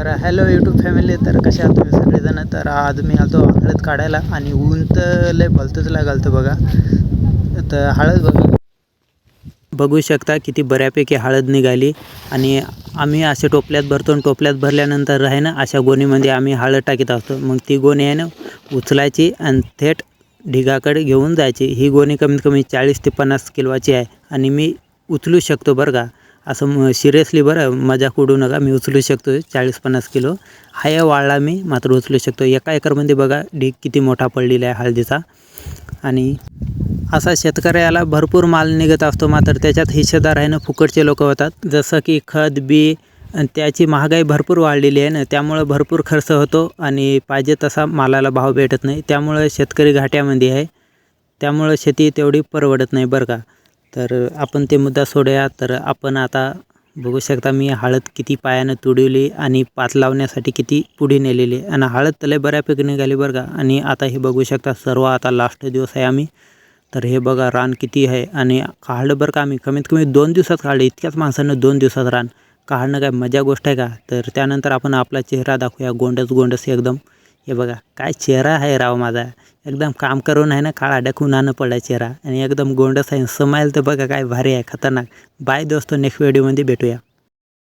तर hello YouTube family तर कशा आहात तुम्ही सगळेजण? तर आज मी आलो हळद काढायला आणि ऊन तर लय भलतंच घालतो बघा. तर हळद बघा बघू शकता किती बऱ्यापैकी हळद निघाली. आणि आम्ही असे टोपल्यात भरतो आणि टोपल्यात भरल्यानंतर आहे ना अशा गोणीमध्ये आम्ही हळद टाकीत असतो. मग ती गोणी आहे ना उचलायची आणि थेट ढिगाकडे घेऊन जायची. ही गोणी कमीत कमी चाळीस ते पन्नास किलोची आहे. आणि मी उचलू शकतो बरं का. असं सिरियसली बरं मजाक उडू नका मी उचलू शकतो चाळीस पन्नास किलो. हाय वाळला मी मात्र उचलू शकतो एका एकरमध्ये बघा ढीक किती मोठा पडलेला आहे हळदीचा. आणि असा शेतकऱ्याला भरपूर माल निघत असतो मात्र त्याच्यात हिस्सेदार आहे ना फुकटचे लोक होतात. जसं की खत बी त्याची महागाई भरपूर वाढलेली आहे ना त्यामुळं भरपूर खर्च होतो आणि पाहिजे तसा मालाला भाव भेटत नाही. त्यामुळं शेतकरी घाट्यामध्ये आहे. त्यामुळं शेती तेवढी परवडत नाही बरं का. तर आपण ते मुद्दा सोडूया. तर आपण आता बघू शकता मी हळद किती पायानं तुडवली आणि पात लावण्यासाठी किती पुढे नेलेली. आणि हळद तले बऱ्यापैकी निघाली बरं का. आणि आता हे बघू शकता सर्व आता लास्ट दिवस आहे आम्ही. तर हे बघा रान किती आहे. आणि काढलं बरं का आम्ही. कमीत कमी दोन दिवसात काढलं. इतक्याच माणसानं दोन दिवसात रान. काढणं काय मजा गोष्ट आहे का? तर त्यानंतर आपण आपला चेहरा दाखवूया. गोंडस गोंडस एकदम. हे बघा काय चेहरा आहे राव माझा. एकदम काम करून आहे ना काळा डकून आणं पडला चेहरा. आणि एकदम गोंडस आहे. समायल तर बघा काय भारी आहे खतरनाक. बाय दोस्तो नेक्स्ट व्हिडिओमध्ये भेटूया.